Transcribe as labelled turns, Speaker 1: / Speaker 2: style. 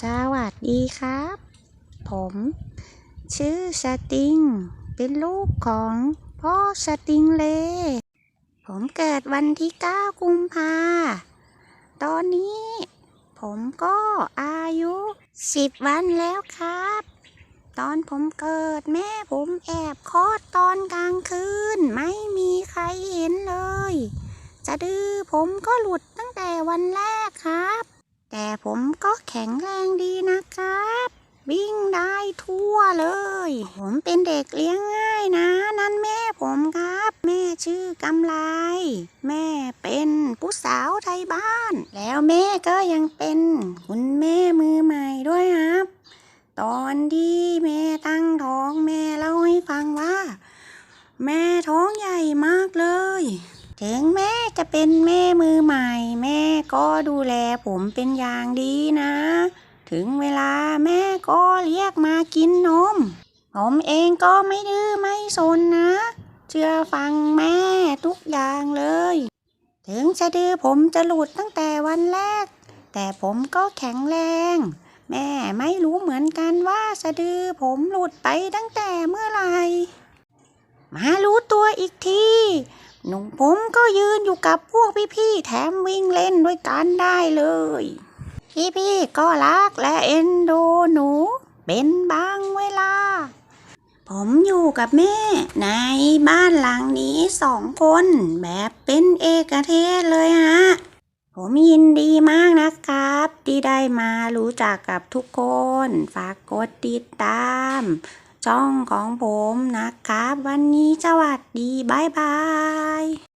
Speaker 1: สวัสดีครับ ผม ชื่อสติง เป็นลูกของพ่อสติงเล ผมเกิดวันที่ 9 กุมภา ตอนนี้ ผมก็อายุ 10 วันแล้วครับ ตอนผมเกิดแม่ผมแอบคลอดตอนกลางคืน ไม่มีใครเห็นเลย จะดื้อผมก็หลุดตั้งแต่วันแรกครับ แต่ผมก็แข็งแรงดีนะครับ วิ่งได้ทั่วเลย ผมเป็นเด็กเลี้ยงง่ายนะ นั่นแม่ผมครับ แม่ชื่อกำไลแม่เป็นผู้สาวไทยบ้าน แล้วแม่ก็ยังเป็นคุณแม่มือใหม่ด้วยครับ ตอนที่แม่ตั้งท้องแม่เล่าให้ฟังว่า แม่ท้องใหญ่มากเลย ถึงแม่จะเป็นแม่มือใหม่ แม่ก็ดูแลผมเป็นอย่างดีนะ ถึงเวลาแม่ก็เรียกมากินนม ผมเองก็ไม่ดื้อไม่สนนะ เชื่อฟังแม่ทุกอย่างเลย ถึงจะดื้อผมจะหลุดตั้งแต่วันแรก แต่ผมก็แข็งแรง แม่ไม่รู้เหมือนกันว่าสะดือผมหลุดไปตั้งแต่เมื่อไหร่มารู้ตัวอีกที หนุ่มผมก็ยืนอยู่กับพวกพี่ๆแถมวิ่งเล่นด้วยกันได้เลย พี่ๆก็รักและเอ็นดูหนู เป็นบางเวลา ผมอยู่กับแม่ในบ้านหลังนี้สองคนแบบเป็นเอกเทศเลยฮะ ผมยินดีมากนะครับ ที่ได้มารู้จักกับทุกคน ฝากกดติดตาม ช่องของผมนะครับ วันนี้สวัสดี บ๊ายบาย